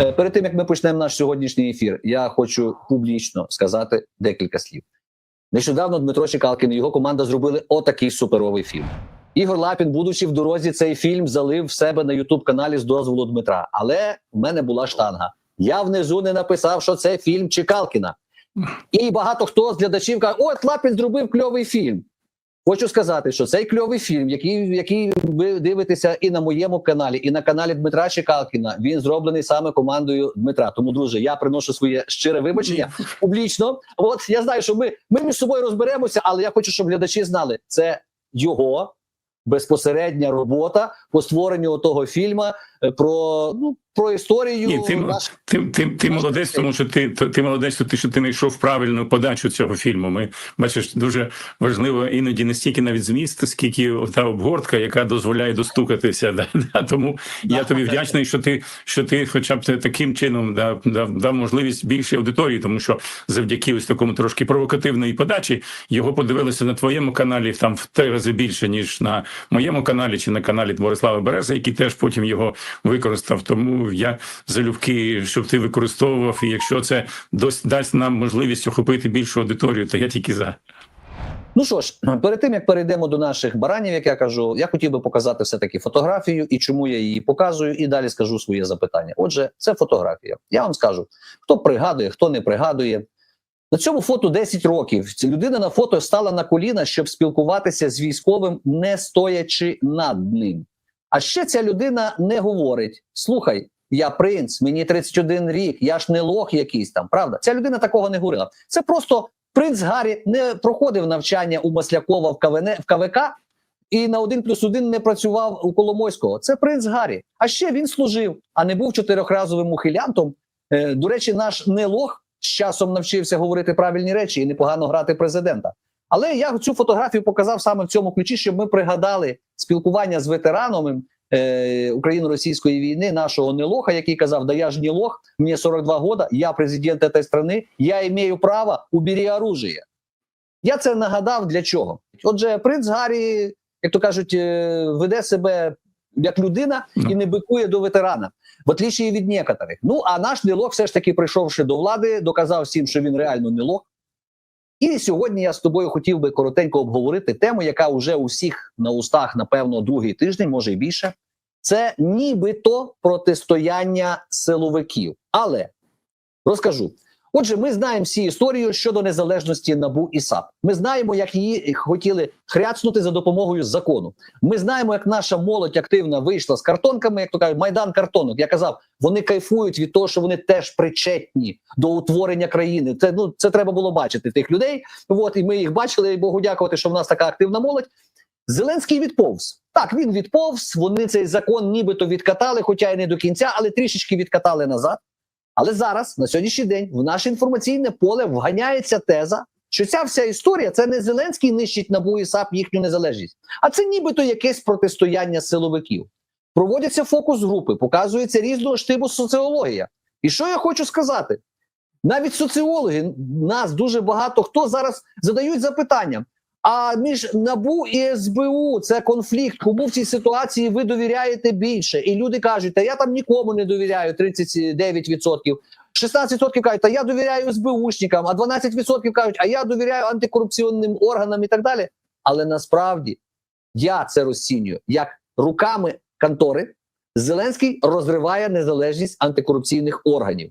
Е, Перед тим як ми почнемо наш сьогоднішній ефір, я хочу публічно сказати декілька слів. Нещодавно Дмитро Чекалкін і його команда зробили отакий суперовий фільм. Ігор Лапін, будучи в дорозі, цей фільм залив в себе на Ютуб каналі з дозволу Дмитра. Але в мене була штанга. Я внизу не написав, що це фільм Чекалкіна. І багато хто з глядачів каже: от Лапін зробив кльовий фільм. Хочу сказати, що цей кльовий фільм, який, який ви дивитеся і на моєму каналі, і на каналі Дмитра Чекалкіна, він зроблений саме командою Дмитра. Тому, друже, я приношу своє щире вибачення публічно. От я знаю, що ми, ми між собою розберемося, але я хочу, щоб глядачі знали, це його безпосередня робота по створенню того фільму е, про ну про історію. Ні, ти, наш- ти, ти, ти молодець, тому що ти, ти, молодець, що ти, що ти знайшов правильну подачу цього фільму. Ми бачиш, дуже важливо іноді не стільки навіть зміст, скільки та обгортка, яка дозволяє достукатися. Да, да. Тому я тобі вдячний, що ти що ти, хоча б таким чином дав, дав, дав можливість більшій аудиторії, тому що завдяки ось такому трошки провокативної подачі його подивилися на твоєму каналі там в три рази більше ніж на моєму каналі чи на каналі Борислава Береза, який теж потім його використав. Тому я залюбки, щоб ти використовував, і якщо це дос- дасть нам можливість охопити більшу аудиторію, то я тільки за. Ну що ж, перед тим як перейдемо до наших баранів, як я кажу, я хотів би показати все таки фотографію і чому я її показую, і далі скажу своє запитання. Отже, це фотографія. Я вам скажу, хто пригадує, хто не пригадує. На цьому фото 10 років. Людина на фото стала на коліна, щоб спілкуватися з військовим, не стоячи над ним. А ще ця людина не говорить: слухай, я принц, мені 31 рік, я ж не лох якийсь там. Правда, ця людина такого не говорила. Це просто принц Гаррі не проходив навчання у Маслякова в КВН, в КВК і на один плюс один не працював у Коломойського. Це принц Гаррі. А ще він служив, а не був чотирьохразовим ухилянтом. Е, до речі, наш не лох з часом навчився говорити правильні речі і непогано грати президента. Але я цю фотографію показав саме в цьому ключі, щоб ми пригадали спілкування з ветеранами е, Україно-російської війни, нашого нелоха, який казав: Да я ж не лох, мені 42 года, я президент цієї країни, я маю право, убери оружие. Я це нагадав для чого? Отже, принц Гаррі, як то кажуть, е, веде себе як людина і не бикує до ветерана, в отличие від некоторих. Ну а наш нелох, все ж таки, прийшовши до влади, доказав всім, що він реально нелох. І сьогодні я з тобою хотів би коротенько обговорити тему, яка вже у всіх на устах, напевно, другий тиждень, може і більше. Це нібито протистояння силовиків. Але розкажу. Отже, ми знаємо всі історію щодо незалежності НАБУ і САП. Ми знаємо, як її хотіли хряцнути за допомогою закону. Ми знаємо, як наша молодь активно вийшла з картонками, як то кажуть, майдан картонок. Я казав, вони кайфують від того, що вони теж причетні до утворення країни. Це ну це треба було бачити тих людей. От і ми їх бачили. І Богу дякувати, що в нас така активна молодь. Зеленський відповз. Так, він відповз. Вони цей закон нібито відкатали, хоча й не до кінця, але трішечки відкатали назад. Але зараз, на сьогоднішній день, в наше інформаційне поле вганяється теза, що ця вся історія це не Зеленський нищить НАБУ і САП їхню незалежність, а це нібито якесь протистояння силовиків. Проводяться фокус групи, показується різного штибу соціологія. І що я хочу сказати? Навіть соціологи, нас дуже багато хто зараз задають запитання. А між набу і СБУ це конфлікт. Кому в цій ситуації ви довіряєте більше? І люди кажуть, та я там нікому не довіряю 39%. 16% кажуть, та я довіряю СБУшникам, а 12% кажуть, а я довіряю антикорупційним органам і так далі. Але насправді я це розцінюю як руками контори Зеленський розриває незалежність антикорупційних органів.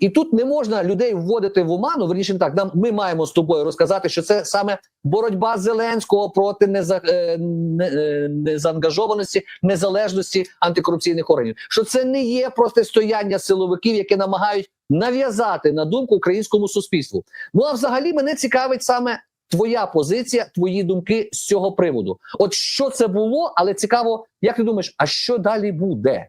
І тут не можна людей вводити в оману. Верніше так, нам ми маємо з тобою розказати, що це саме боротьба Зеленського проти неза, е, не, е, незаангажованості, незалежності антикорупційних органів. Що це не є протистояння силовиків, які намагають нав'язати на думку українському суспільству. Ну а взагалі мене цікавить саме твоя позиція, твої думки з цього приводу. От що це було, але цікаво, як ти думаєш, а що далі буде?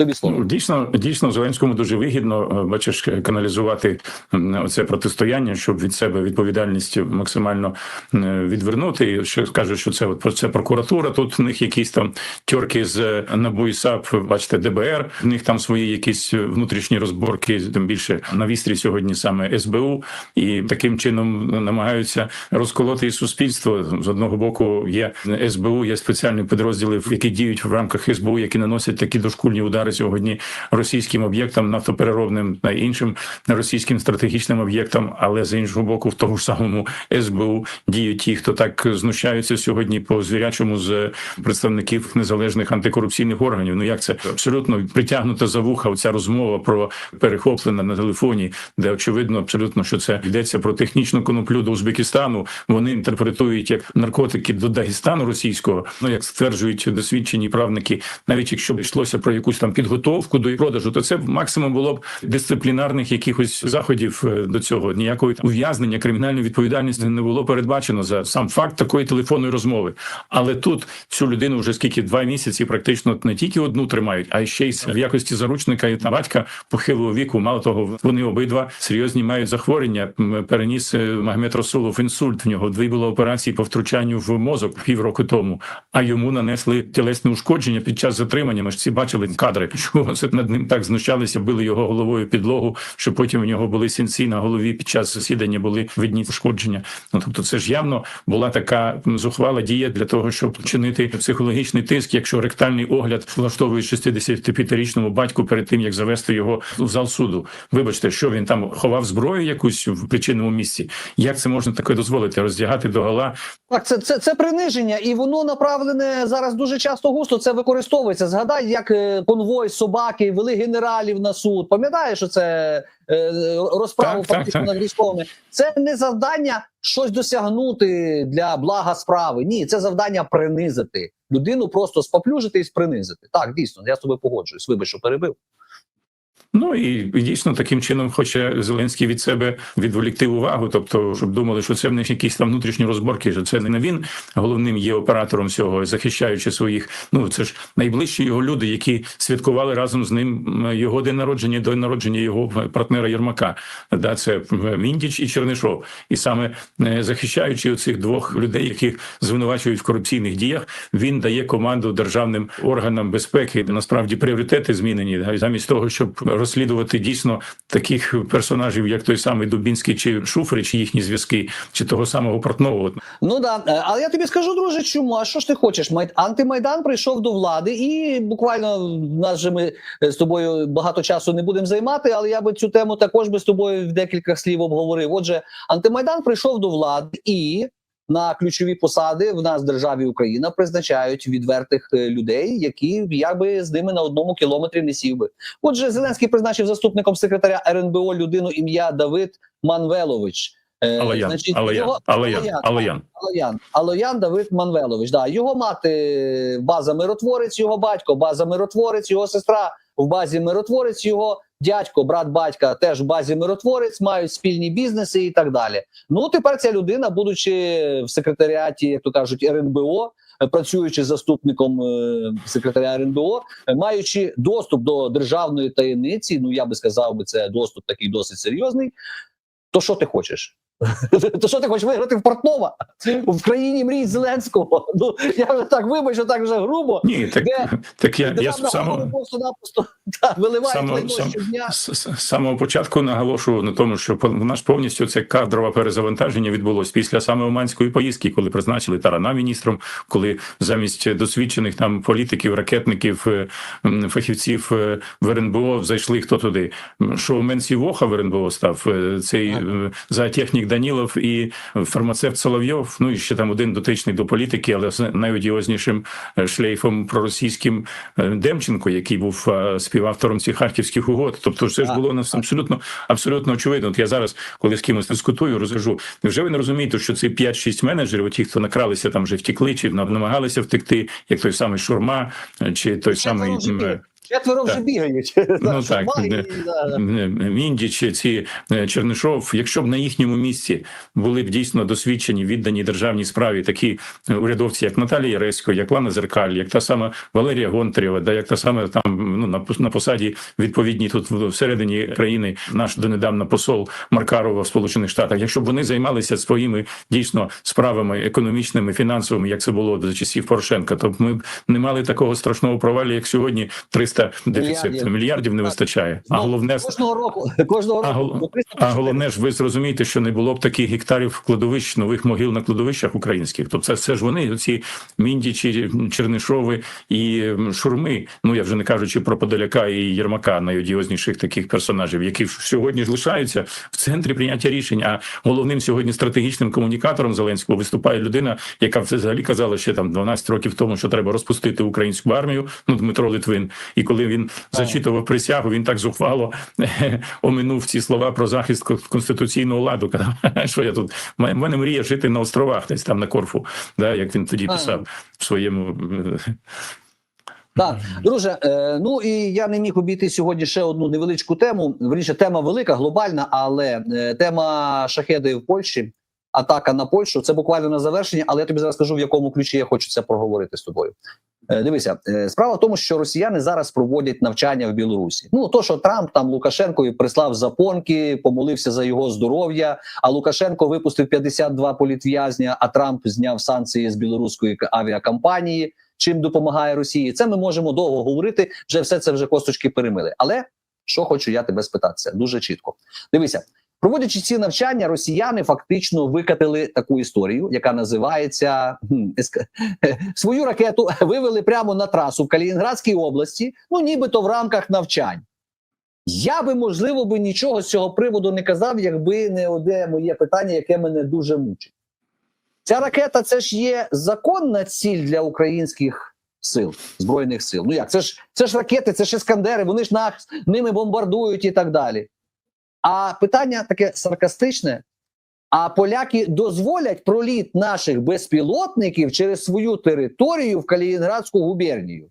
Тобі слово. Ну, дійсно, дійсно, Зеленському дуже вигідно, е, бачиш, каналізувати м, оце протистояння, щоб від себе відповідальність максимально е, відвернути. І що кажуть, що це от це прокуратура. Тут в них якісь там тьорки з е, НАБУ і САП, бачите, ДБР. В них там свої якісь внутрішні розборки. Тим більше на вістрі сьогодні саме СБУ, і таким чином намагаються розколоти і суспільство. З одного боку є СБУ, є спеціальні підрозділи, які діють в рамках СБУ, які наносять такі дошкульні удари удари сьогодні російським об'єктам, нафтопереробним та іншим російським стратегічним об'єктам. Але з іншого боку, в тому ж самому СБУ діють ті, хто так знущаються сьогодні по звірячому з представників незалежних антикорупційних органів. Ну як це абсолютно притягнута за вуха оця розмова про перехоплена на телефоні, де очевидно абсолютно, що це йдеться про технічну коноплю до Узбекистану. Вони інтерпретують як наркотики до Дагестану російського. Ну як стверджують досвідчені правники, навіть якщо б йшлося про якусь там підготовку до продажу, то це максимум було б дисциплінарних якихось заходів е, до цього. Ніякої ув'язнення кримінальної відповідальності не було передбачено за сам факт такої телефонної розмови. Але тут цю людину вже скільки два місяці практично не тільки одну тримають, а ще й в якості заручника і та батька похилого віку. Мало того, вони обидва серйозні мають захворювання. Переніс е, Магомед Расулов інсульт. В нього дві було операції по втручанню в мозок півроку тому. А йому нанесли тілесне ушкодження під час затримання. Ми ж всі бачили кадри, що це над ним так знущалися, били його головою підлогу, що потім у нього були сінці на голові під час засідання були видні ушкодження. Ну тобто, це ж явно була така зухвала дія для того, щоб чинити психологічний тиск, якщо ректальний огляд влаштовує 65-річному батьку перед тим, як завести його в зал суду. Вибачте, що він там ховав зброю якусь в причинному місці. Як це можна таке дозволити? Роздягати до гола Так, це, це, це приниження, і воно направлене зараз дуже часто густо. Це використовується. Згадай, як е, конвой собаки вели генералів на суд. Пам'ятаєш, що це е, розправу Так, фактично над військовими? Це не завдання щось досягнути для блага справи. Ні, це завдання принизити людину, просто споплюжити і спринизити. Так, дійсно, я з тобою погоджуюсь. Вибач, що перебив. Ну і дійсно таким чином хоче Зеленський від себе відволікти увагу, тобто, щоб думали, що це в них якісь там внутрішні розборки, що це не він головним є оператором цього, захищаючи своїх. Ну це ж найближчі його люди, які святкували разом з ним його день народження, день народження його партнера Єрмака. Да, це Міндіч і Чернишов. І саме е, захищаючи цих двох людей, яких звинувачують в корупційних діях, він дає команду державним органам безпеки. Насправді пріоритети змінені замість того, щоб розслідувати дійсно таких персонажів, як той самий Дубінський чи Шуфрич, їхні зв'язки, чи того самого Портнового. Ну да, Е, але я тобі скажу, друже, чому? А що ж ти хочеш? Май... Антимайдан прийшов до влади, і буквально нас же ми е, з тобою багато часу не будемо займати, але я би цю тему також би з тобою в декілька слів обговорив. Отже, антимайдан прийшов до влади і. На ключові посади в нас в державі Україна призначають відвертих е, людей, які я би з ними на одному кілометрі не сів би. Отже, Зеленський призначив заступником секретаря РНБО людину ім'я Давид Манвелович. Е, Алаян, значить, Алаян, його- Алаян, Алаян, Алаян. Алоян, Алоян Давид Манвелович. Да. Його мати база миротворець, його батько, база миротворець, його сестра в базі миротворець, його дядько, брат батька теж в базі миротворець, мають спільні бізнеси і так далі. Ну тепер ця людина, будучи в секретаріаті, як то кажуть, РНБО. Працюючи заступником е, секретаря РНБО, маючи доступ до державної таємниці, ну я би сказав би, це доступ такий досить серйозний. То що ти хочеш? То що ти хочеш виграти в Портнова в країні мрій Зеленського? Ну я вже так вибачу, так вже грубо. Ні, так, Де- так я, я Державна з самого, охорона просто-напросто так, виливає Само- сам- щодня. з самого початку наголошував на тому, що в нас повністю це кадрове перезавантаження відбулось після саме Оманської поїздки, коли призначили Тарана міністром, коли замість досвідчених там політиків, ракетників, е, фахівців е, в РНБО зайшли хто туди. Що Менсі Воха в РНБО став е, цей е, зоотехнік Данілов і фармацевт Соловйов. Ну і ще там один дотичний до політики, але з найодіознішим е, шлейфом проросійським е, Демченко, який був е, співавтором цих харківських угод. Тобто, все ж було нас абсолютно абсолютно очевидно. От я зараз, коли з кимось дискутую, розкажу. Невже ви не розумієте, що ці 5-6 менеджерів, ті, хто накралися там вже втекли, чи намагалися втекти, як той самий Шурма, чи той самий. Четверо вже бігають. Ну, так. Міндіч, ці е, Чернишов, якщо б на їхньому місці були б дійсно досвідчені, віддані державній справі такі е, урядовці, як Наталія Ресько, як Лана Зеркаль, як та сама Валерія Гонтарєва, да як та сама там ну на на посаді відповідній тут всередині країни, наш донедавна посол Маркарова в Сполучених Штатах. Якщо б вони займалися своїми дійсно справами економічними, фінансовими, як це було за часів Порошенка, то б ми б не мали такого страшного провалу, як сьогодні 300 300 дефіцит Мільярдів. мільярдів не вистачає. А Ну, головне кожного року, кожного А року. гол- 300 А головне ж ви зрозумієте, що не було б таких гектарів кладовищ, нових могил на кладовищах українських. То це все ж вони, ці міндічі, Чернишови і Шурми. Ну я вже не кажучи про Подоляка і Єрмака, найодіозніших таких персонажів, які сьогодні ж лишаються в центрі прийняття рішень. А головним сьогодні стратегічним комунікатором Зеленського виступає людина, яка взагалі казала ще там 12 років тому, що треба розпустити українську армію. Ну Дмитро Литвин. І коли він зачитував присягу, він так зухвало оминув ці слова про захист кон- конституційного ладу. Що я тут в мене мрія жити на островах, десь там на Корфу, да, як він тоді писав в своєму е, Так, друже, е, ну і я не міг обійти сьогодні ще одну невеличку тему. Верніше, тема велика, глобальна, але е, тема шахеди в Польщі, атака на Польщу. Це буквально на завершення, але я тобі зараз скажу, в якому ключі я хочу це проговорити з тобою. Е, Дивися, е, справа в тому, що росіяни зараз проводять навчання в Білорусі. Ну то, що Трамп там Лукашенкові прислав запонки, помолився за його здоров'я. А Лукашенко випустив 52 політв'язня, а Трамп зняв санкції з білоруської авіакомпанії. Чим допомагає Росії? Це ми можемо довго говорити. Вже все це вже косточки перемили. Але що хочу я тебе спитатися дуже чітко. Дивися, проводячи ці навчання, росіяни фактично викатили таку історію, яка називається свою ракету вивели прямо на трасу в Калінінградській області, ну нібито в рамках навчань. Я би можливо би нічого з цього приводу не казав, якби не одне моє питання, яке мене дуже мучить. Ця ракета це ж є законна ціль для українських сил, збройних сил. Ну як це ж це ж ракети, це ж іскандери, вони ж нас ними бомбардують і так далі. А питання таке саркастичне: а поляки дозволять проліт наших безпілотників через свою територію в Калінінградську губернію.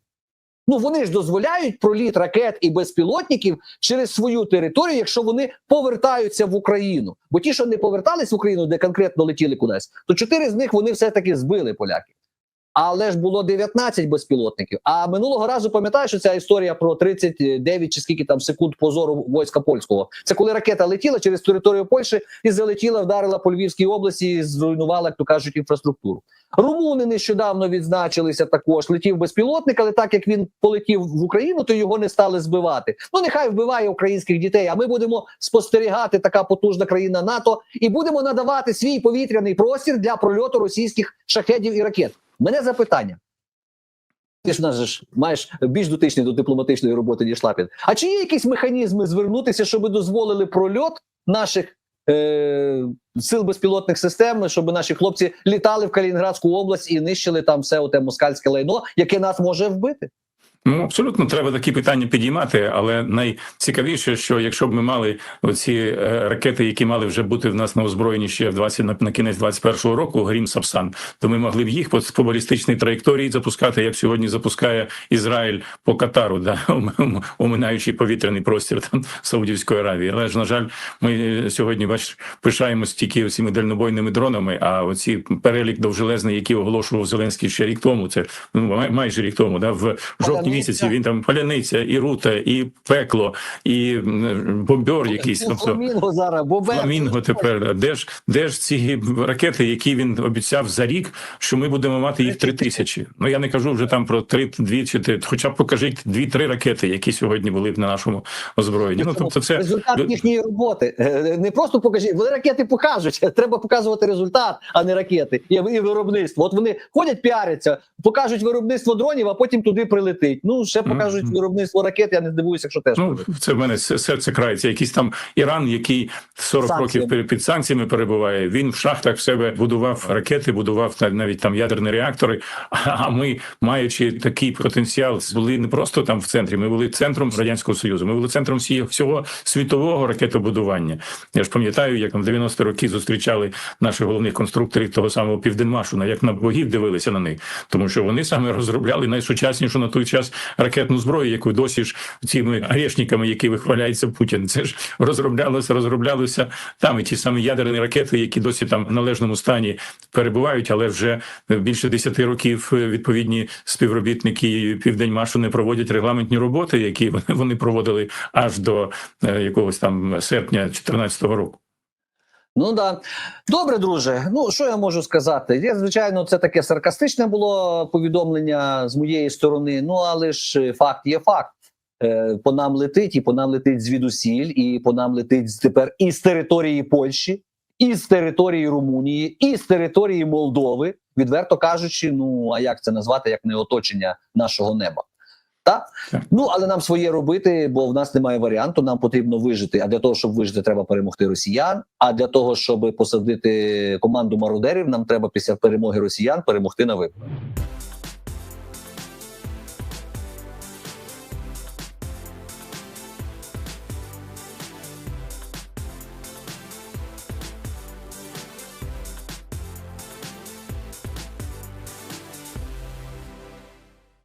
Ну вони ж дозволяють проліт ракет і безпілотників через свою територію, якщо вони повертаються в Україну. Бо ті, що не повертались в Україну, де конкретно летіли кудись, то чотири з них вони все-таки збили поляки. Але ж було 19 безпілотників. А минулого разу пам'ятаєш що ця історія про 39 чи скільки там секунд позору війська польського. Це коли ракета летіла через територію Польщі і залетіла, вдарила по Львівській області, і зруйнувала, як то кажуть, інфраструктуру. Румуни нещодавно відзначилися також. Летів безпілотник, але так як він полетів в Україну, то його не стали збивати. Ну нехай вбиває українських дітей. А ми будемо спостерігати така потужна країна НАТО і будемо надавати свій повітряний простір для прольоту російських шахедів і ракет. Мене запитання. Ти ж в нас ж маєш більш дотичний до дипломатичної роботи, ніж Лапін. А чи є якісь механізми звернутися, щоб дозволили прольот наших е- сил безпілотних систем, щоб наші хлопці літали в Калінінградську область і нищили там все оте москальське лайно, яке нас може вбити? Ну абсолютно треба такі питання підіймати, але найцікавіше, що якщо б ми мали оці е, ракети, які мали вже бути в нас на озброєнні ще в 20, на, на кінець 21-го року, Грім Сапсан, то ми могли б їх по, по балістичній траєкторії запускати, як сьогодні запускає Ізраїль по Катару, да ом- ом- оминаючи повітряний простір там Саудівської Аравії. Але ж на жаль, ми е, сьогодні бач пишаємось тільки цими дальнобойними дронами. А оці перелік довжелезний, який оголошував Зеленський ще рік тому, це ну май- майже рік тому, да в жовтні Місяці він там паляниця, і рута, і пекло, і бомбьор якийсь. Тобто Фламінго зараз, бобер. Фламінго тепер. Де ж де ж ці ракети, які він обіцяв за рік, що ми будемо мати їх три тисячі? Ну я не кажу вже там про три, дві чи три, хоча б покажіть дві-три ракети, які сьогодні були б на нашому озброєнні. Ну тобто, це результат їхньої роботи. Е, Не просто покажіть, вони ракети покажуть. Треба показувати результат, а не ракети і виробництво. От вони ходять, піаряться, покажуть виробництво дронів, а потім туди прилетить. Ну ще покажуть Мгм. виробництво ракет. Я не здивуюся, якщо теж Ну, буде. це в мене серце крається. Якийсь там Іран, який 40 Санкціями. років під санкціями перебуває. Він в шахтах в себе будував ракети, будував навіть там ядерні реактори. А ми, маючи такий потенціал, були не просто там в центрі. Ми були центром радянського союзу. Ми були центром всього світового ракетобудування. Я ж пам'ятаю, як в 90 роки зустрічали наших головних конструкторів того самого Південмашу, на як на богів дивилися на них, тому що вони саме розробляли найсучаснішу на той час ракетну зброю, яку досі ж цими орешниками, які вихваляється Путін. Це ж розроблялося, розроблялося там і ті самі ядерні ракети, які досі там в належному стані перебувають, але вже більше 10 років відповідні співробітники Південмашу не проводять регламентні роботи, які вони- вони проводили аж до е, якогось там серпня 2014 року. Ну да. Добре, друже. Ну що я можу сказати? Я, звичайно, це таке саркастичне було повідомлення з моєї сторони. Ну але ж е, факт є факт. е, по нам летить, і по нам летить звідусіль, і по нам летить тепер і з території Польщі, і з території Румунії, і з території Молдови. Відверто кажучи, ну а як це назвати, як не оточення нашого неба? Та? Ну але нам своє робити, бо в нас немає варіанту. Нам потрібно вижити. А для того, щоб вижити, треба перемогти росіян. А для того, щоб посадити команду мародерів, нам треба після перемоги росіян перемогти на виборах.